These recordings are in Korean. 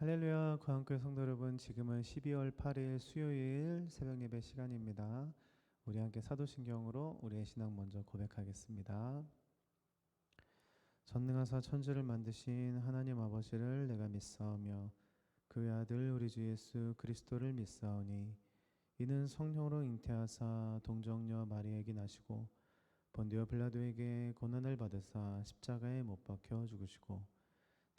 할렐루야 과한교회 성도 여러분 지금은 12월 8일 수요일 새벽 예배 시간입니다. 우리 함께 사도신경으로 우리의 신앙 먼저 고백하겠습니다. 전능하사 천지를 만드신 하나님 아버지를 내가 믿사오며 그의 아들 우리 주 예수 그리스도를 믿사오니 이는 성령으로 잉태하사 동정녀 마리에게 나시고 본디오 빌라도에게 고난을 받으사 십자가에 못 박혀 죽으시고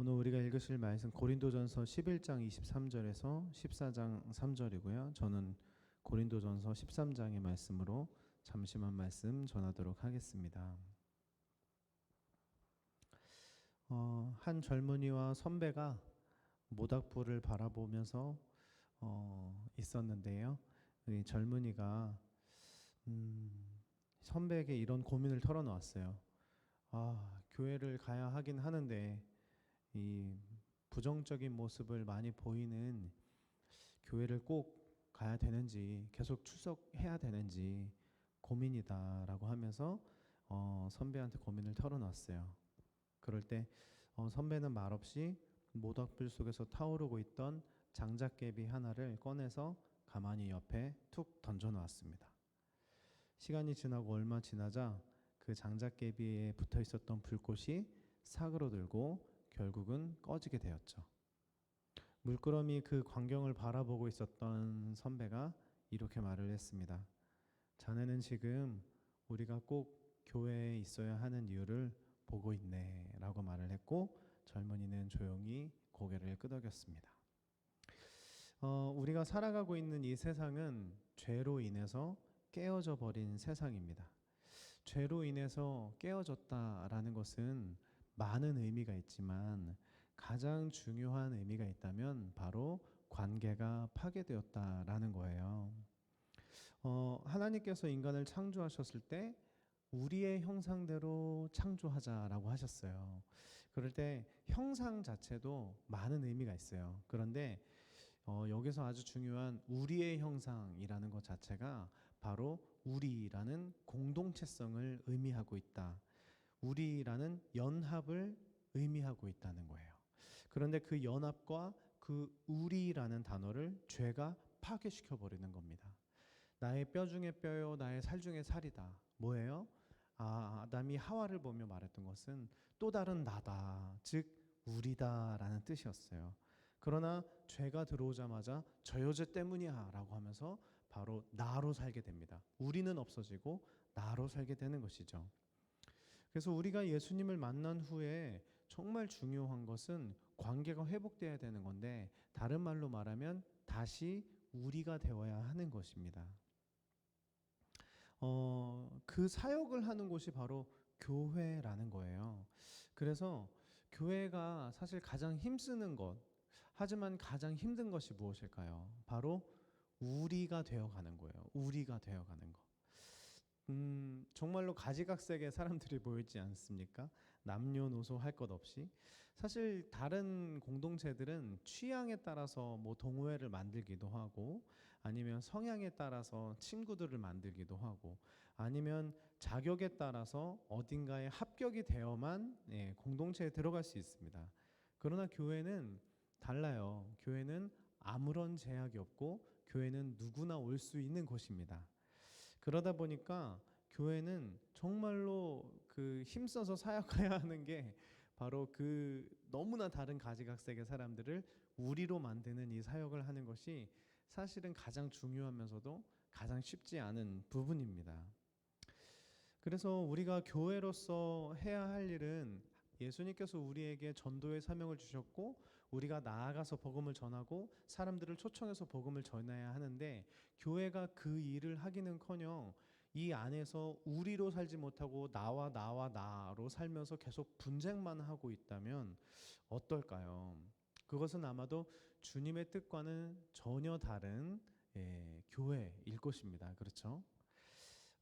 오늘 우리가 읽으실 말씀 고린도전서 11장 23절에서 14장 3절이고요. 저는 고린도전서 13장의 말씀으로 잠시만 말씀 전하도록 하겠습니다. 어, 한 젊은이와 선배가 모닥불을 바라보면서 어, 있었는데요. 이 젊은이가 음, 선배에게 이런 고민을 털어놓았어요. 아, 교회를 가야 하긴 하는데 이 부정적인 모습을 많이 보이는 교회를 꼭 가야 되는지 계속 출석해야 되는지 고민이다라고 하면서 어, 선배한테 고민을 털어놨어요. 그럴 때 어, 선배는 말없이 모닥불 속에서 타오르고 있던 장작개비 하나를 꺼내서 가만히 옆에 툭 던져놓았습니다. 시간이 지나고 얼마 지나자 그 장작개비에 붙어 있었던 불꽃이 사그러들고 결국은 꺼지게 되었죠. 물끄러미 그 광경을 바라보고 있었던 선배가 이렇게 말을 했습니다. 자네는 지금 우리가 꼭 교회에 있어야 하는 이유를 보고 있네 라고 말을 했고 젊은이는 조용히 고개를 끄덕였습니다. 어, 우리가 살아가고 있는 이 세상은 죄로 인해서 깨어져 버린 세상입니다. 죄로 인해서 깨어졌다라는 것은 많은 의미가 있지만 가장 중요한 의미가 있다면 바로 관계가 파괴되었다라는 거예요. 어, 하나님께서 인간을 창조하셨을 때 우리의 형상대로 창조하자라고 하셨어요. 그럴 때 형상 자체도 많은 의미가 있어요. 그런데 어, 여기서 아주 중요한 우리의 형상이라는 것 자체가 바로 우리라는 공동체성을 의미하고 있다. 우리라는 연합을 의미하고 있다는 거예요. 그런데 그 연합과 그 우리라는 단어를 죄가 파괴시켜 버리는 겁니다. 나의 뼈 중에 뼈요, 나의 살 중에 살이다. 뭐예요? 아, 아담이 하와를 보며 말했던 것은 또 다른 나다. 즉 우리다라는 뜻이었어요. 그러나 죄가 들어오자마자 저 여자 때문이야라고 하면서 바로 나로 살게 됩니다. 우리는 없어지고 나로 살게 되는 것이죠. 그래서 우리가 예수님을 만난 후에 정말 중요한 것은 관계가 회복돼야 되는 건데 다른 말로 말하면 다시 우리가 되어야 하는 것입니다. 어, 그 사역을 하는 곳이 바로 교회라는 거예요. 그래서 교회가 사실 가장 힘쓰는 것, 하지만 가장 힘든 것이 무엇일까요? 바로 우리가 되어가는 거예요. 우리가 되어가는 것. 음, 정말로 가지각색의 사람들이 보이지 않습니까? 남녀노소 할 것 없이 사실 다른 공동체들은 취향에 따라서 뭐 동호회를 만들기도 하고 아니면 성향에 따라서 친구들을 만들기도 하고 아니면 자격에 따라서 어딘가에 합격이 되어만 예, 공동체에 들어갈 수 있습니다. 그러나 교회는 달라요. 교회는 아무런 제약이 없고 교회는 누구나 올 수 있는 곳입니다. 그러다 보니까 교회는 정말로 그 힘써서 사역해야 하는 게 바로 그 너무나 다른 가지각색의 사람들을 우리로 만드는 이 사역을 하는 것이 사실은 가장 중요하면서도 가장 쉽지 않은 부분입니다. 그래서 우리가 교회로서 해야 할 일은 예수님께서 우리에게 전도의 사명을 주셨고 우리가 나아가서 복음을 전하고 사람들을 초청해서 복음을 전해야 하는데 교회가 그 일을 하기는커녕 이 안에서 우리로 살지 못하고 나와 나와 나로 살면서 계속 분쟁만 하고 있다면 어떨까요? 그것은 아마도 주님의 뜻과는 전혀 다른 예, 교회일 것입니다. 그렇죠?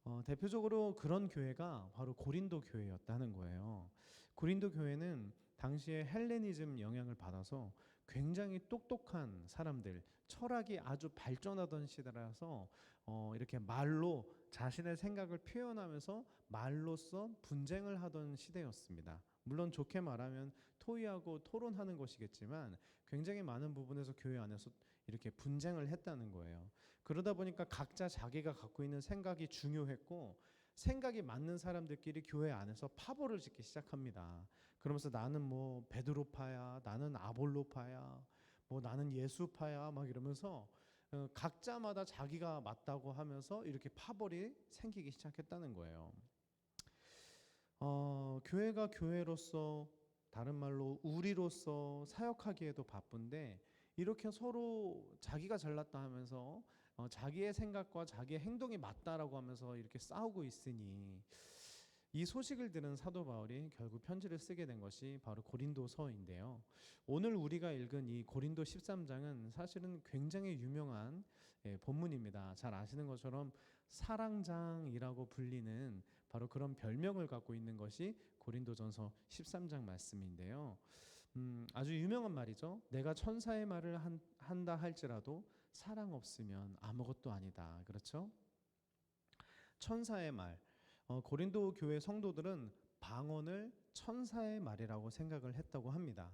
어, 대표적으로 그런 교회가 바로 고린도 교회였다는 거예요. 고린도 교회는 당시에 헬레니즘 영향을 받아서 굉장히 똑똑한 사람들, 철학이 아주 발전하던 시대라서 어, 이렇게 말로 자신의 생각을 표현하면서 말로써 분쟁을 하던 시대였습니다. 물론 좋게 말하면 토의하고 토론하는 것이겠지만 굉장히 많은 부분에서 교회 안에서 이렇게 분쟁을 했다는 거예요. 그러다 보니까 각자 자기가 갖고 있는 생각이 중요했고 생각이 맞는 사람들끼리 교회 안에서 파벌을 짓기 시작합니다. 그러면서 나는 뭐 베드로파야, 나는 아볼로파야, 뭐 나는 예수파야 막 이러면서 어, 각자마다 자기가 맞다고 하면서 이렇게 파벌이 생기기 시작했다는 거예요. 어, 교회가 교회로서 다른 말로 우리로서 사역하기에도 바쁜데 이렇게 서로 자기가 잘났다 하면서 어, 자기의 생각과 자기의 행동이 맞다라고 하면서 이렇게 싸우고 있으니 이 소식을 들은 사도 바울이 결국 편지를 쓰게 된 것이 바로 고린도서인데요. 오늘 우리가 읽은 이 고린도 13장은 사실은 굉장히 유명한 예, 본문입니다. 잘 아시는 것처럼 사랑장이라고 불리는 바로 그런 별명을 갖고 있는 것이 고린도전서 13장 말씀인데요. 음, 아주 유명한 말이죠. 내가 천사의 말을 한, 한다 할지라도 사랑 없으면 아무것도 아니다. 그렇죠? 천사의 말. 어, 고린도 교회 성도들은 방언을 천사의 말이라고 생각을 했다고 합니다.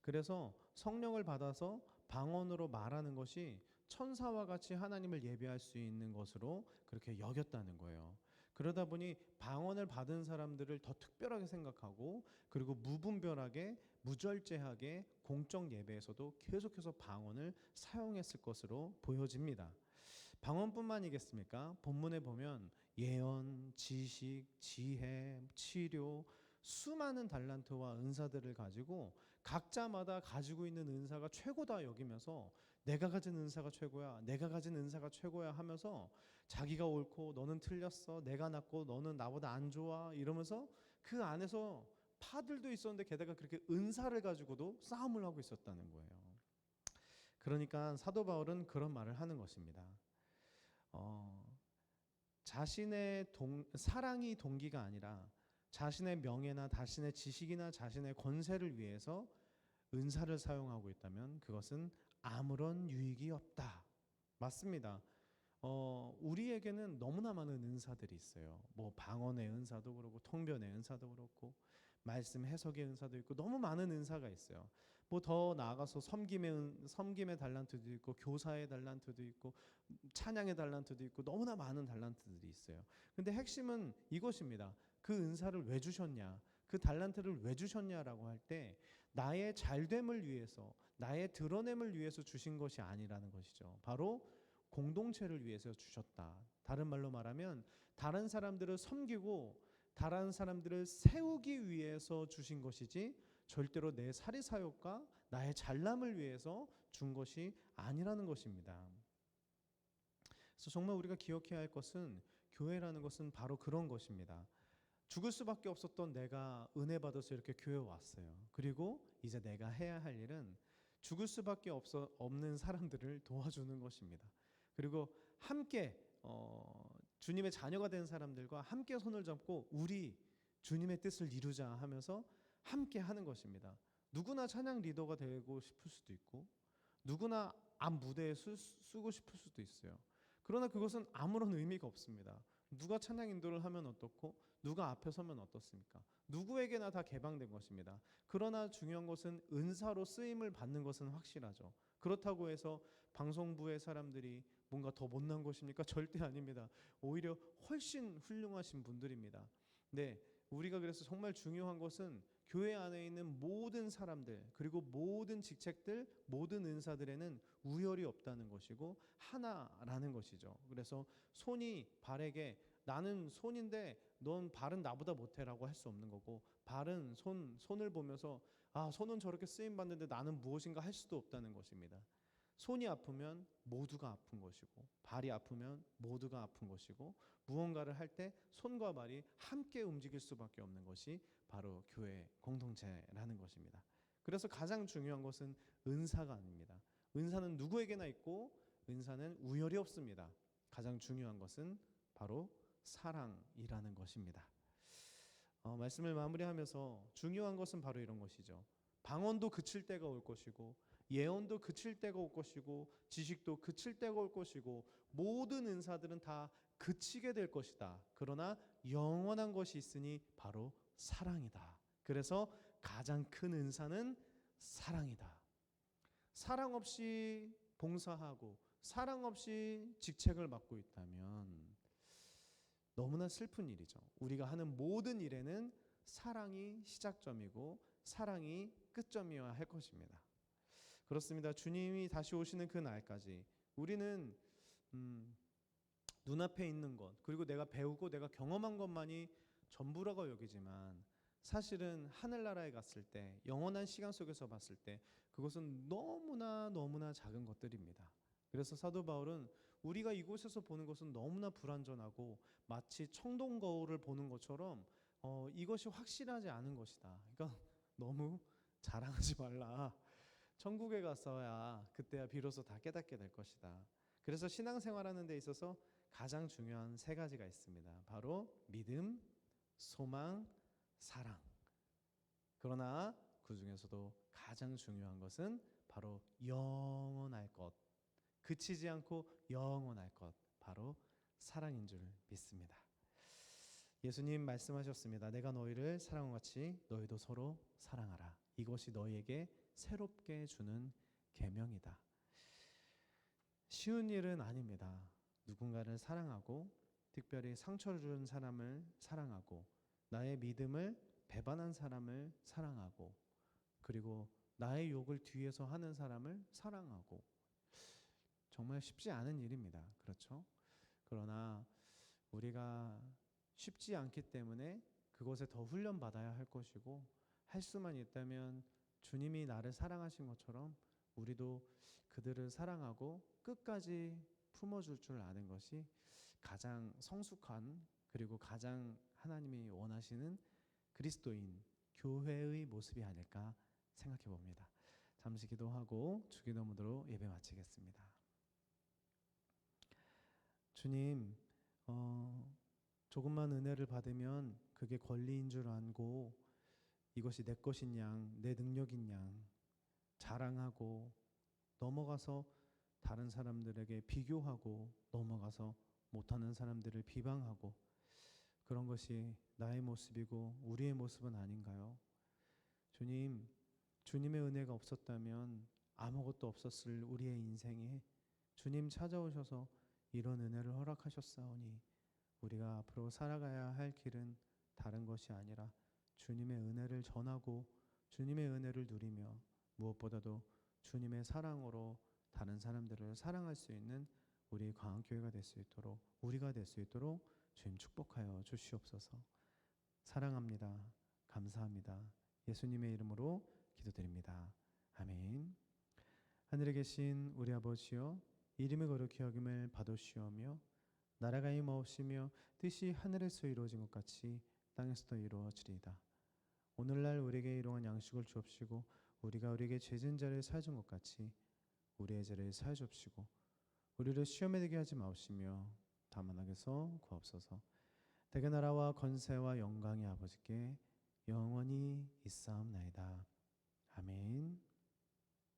그래서 성령을 받아서 방언으로 말하는 것이 천사와 같이 하나님을 예배할 수 있는 것으로 그렇게 여겼다는 거예요. 그러다 보니 방언을 받은 사람들을 더 특별하게 생각하고 그리고 무분별하게 무절제하게 공적 예배에서도 계속해서 방언을 사용했을 것으로 보여집니다. 방언뿐만이겠습니까? 본문에 보면 예언, 지식, 지혜, 치료 수많은 달란트와 은사들을 가지고 각자마다 가지고 있는 은사가 최고다 여기면서 내가 가진 은사가 최고야, 내가 가진 은사가 최고야 하면서 자기가 옳고 너는 틀렸어, 내가 낫고 너는 나보다 안 좋아 이러면서 그 안에서 파들도 있었는데 게다가 그렇게 은사를 가지고도 싸움을 하고 있었다는 거예요. 그러니까 사도 바울은 그런 말을 하는 것입니다. 어, 자신의 동, 사랑이 동기가 아니라 자신의 명예나 자신의 지식이나 자신의 권세를 위해서 은사를 사용하고 있다면 그것은 아무런 유익이 없다. 맞습니다. 어, 우리에게는 너무나 많은 은사들이 있어요. 뭐 방언의 은사도 그렇고 통변의 은사도 그렇고 말씀 해석의 은사도 있고 너무 많은 은사가 있어요. 뭐 더 나아가서 섬김의 은, 섬김의 달란트도 있고 교사의 달란트도 있고 찬양의 달란트도 있고 너무나 많은 달란트들이 있어요. 근데 핵심은 이것입니다. 그 은사를 왜 주셨냐? 그 달란트를 왜 주셨냐라고 할 때 나의 잘됨을 위해서 나의 드러냄을 위해서 주신 것이 아니라는 것이죠. 바로 공동체를 위해서 주셨다. 다른 말로 말하면 다른 사람들을 섬기고 다른 사람들을 세우기 위해서 주신 것이지 절대로 내 사리 사욕과 나의 잘남을 위해서 준 것이 아니라는 것입니다. 그래서 정말 우리가 기억해야 할 것은 교회라는 것은 바로 그런 것입니다. 죽을 수밖에 없었던 내가 은혜 받아서 이렇게 교회 왔어요. 그리고 이제 내가 해야 할 일은 죽을 수밖에 없어, 없는 사람들을 도와주는 것입니다. 그리고 함께 어, 주님의 자녀가 된 사람들과 함께 손을 잡고 우리 주님의 뜻을 이루자 하면서 함께 하는 것입니다. 누구나 찬양 리더가 되고 싶을 수도 있고 누구나 앞 무대에 수, 쓰고 싶을 수도 있어요. 그러나 그것은 아무런 의미가 없습니다. 누가 찬양 인도를 하면 어떻고 누가 앞에 서면 어떻습니까? 누구에게나 다 개방된 것입니다. 그러나 중요한 것은 은사로 쓰임을 받는 것은 확실하죠. 그렇다고 해서 방송부의 사람들이 뭔가 더 못난 것입니까? 절대 아닙니다. 오히려 훨씬 훌륭하신 분들입니다. 네, 우리가 그래서 정말 중요한 것은 교회 안에 있는 모든 사람들 그리고 모든 직책들 모든 은사들에는 우열이 없다는 것이고 하나라는 것이죠. 그래서 손이 발에게 나는 손인데 넌 발은 나보다 못해라고 할 수 없는 거고 발은 손 손을 보면서 아 손은 저렇게 쓰임 받는데 나는 무엇인가 할 수도 없다는 것입니다. 손이 아프면 모두가 아픈 것이고 발이 아프면 모두가 아픈 것이고 무언가를 할 때 손과 발이 함께 움직일 수밖에 없는 것이 바로 교회 공동체라는 것입니다. 그래서 가장 중요한 것은 은사가 아닙니다. 은사는 누구에게나 있고 은사는 우열이 없습니다. 가장 중요한 것은 바로 사랑이라는 것입니다. 어, 말씀을 마무리하면서 중요한 것은 바로 이런 것이죠. 방언도 그칠 때가 올 것이고 예언도 그칠 때가 올 것이고 지식도 그칠 때가 올 것이고 모든 은사들은 다 그치게 될 것이다. 그러나 영원한 것이 있으니 바로 사랑이다. 그래서 가장 큰 은사는 사랑이다. 사랑 없이 봉사하고 사랑 없이 직책을 맡고 있다면 너무나 슬픈 일이죠. 우리가 하는 모든 일에는 사랑이 시작점이고 사랑이 끝점이어야 할 것입니다. 그렇습니다. 주님이 다시 오시는 그 날까지 우리는 음, 눈앞에 있는 것 그리고 내가 배우고 내가 경험한 것만이 전부라고 여기지만 사실은 하늘나라에 갔을 때 영원한 시간 속에서 봤을 때 그것은 너무나 너무나 작은 것들입니다. 그래서 사도 바울은 우리가 이곳에서 보는 것은 너무나 불완전하고 마치 청동 거울을 보는 것처럼 어, 이것이 확실하지 않은 것이다. 그러니까 너무 자랑하지 말라. 천국에 갔어야 그때야 비로소 다 깨닫게 될 것이다. 그래서 신앙생활하는 데 있어서 가장 중요한 세 가지가 있습니다. 바로 믿음, 소망, 사랑. 그러나 그 중에서도 가장 중요한 것은 바로 영원할 것. 그치지 않고 영원할 것. 바로 사랑인 줄 믿습니다. 예수님 말씀하셨습니다. 내가 너희를 사랑과 같이 너희도 서로 사랑하라. 이것이 너희에게 새롭게 주는 계명이다. 쉬운 일은 아닙니다. 누군가를 사랑하고 특별히 상처를 준 사람을 사랑하고 나의 믿음을 배반한 사람을 사랑하고 그리고 나의 욕을 뒤에서 하는 사람을 사랑하고 정말 쉽지 않은 일입니다. 그렇죠? 그러나 우리가 쉽지 않기 때문에 그것에 더 훈련 받아야 할 것이고 할 수만 있다면 주님이 나를 사랑하신 것처럼 우리도 그들을 사랑하고 끝까지 품어줄 줄 아는 것이 가장 성숙한 그리고 가장 하나님이 원하시는 그리스도인 교회의 모습이 아닐까 생각해 봅니다. 잠시 기도하고 주기도문으로 예배 마치겠습니다. 주님, 어, 조금만 은혜를 받으면 그게 권리인 줄 알고 이것이 내 것인 양, 내 능력인 양 자랑하고 넘어가서 다른 사람들에게 비교하고 넘어가서 못하는 사람들을 비방하고 그런 것이 나의 모습이고 우리의 모습은 아닌가요? 주님, 주님의 은혜가 없었다면 아무것도 없었을 우리의 인생에 주님 찾아오셔서 이런 은혜를 허락하셨사오니 우리가 앞으로 살아가야 할 길은 다른 것이 아니라 주님의 은혜를 전하고 주님의 은혜를 누리며 무엇보다도 주님의 사랑으로 다른 사람들을 사랑할 수 있는 우리 광교회가 될 수 있도록 우리가 될 수 있도록 주님 축복하여 주시옵소서. 사랑합니다. 감사합니다. 예수님의 이름으로 기도드립니다. 아멘. 하늘에 계신 우리 아버지여 이름의 거룩히 여김을 받으시오며 나라가 임하옵시며 뜻이 하늘에서 이루어진 것 같이 땅에서도 이루어지리이다. 오늘날 우리에게 이러한 양식을 주옵시고 우리가 우리에게 죄진 자를 사해준 것 같이 우리의 죄를 사해 주옵시고 우리를 시험에 들게 하지 마옵시며 다만 악에서 구하옵소서. 대개 나라와 건세와 영광이 아버지께 영원히 있사옵나이다. 아멘.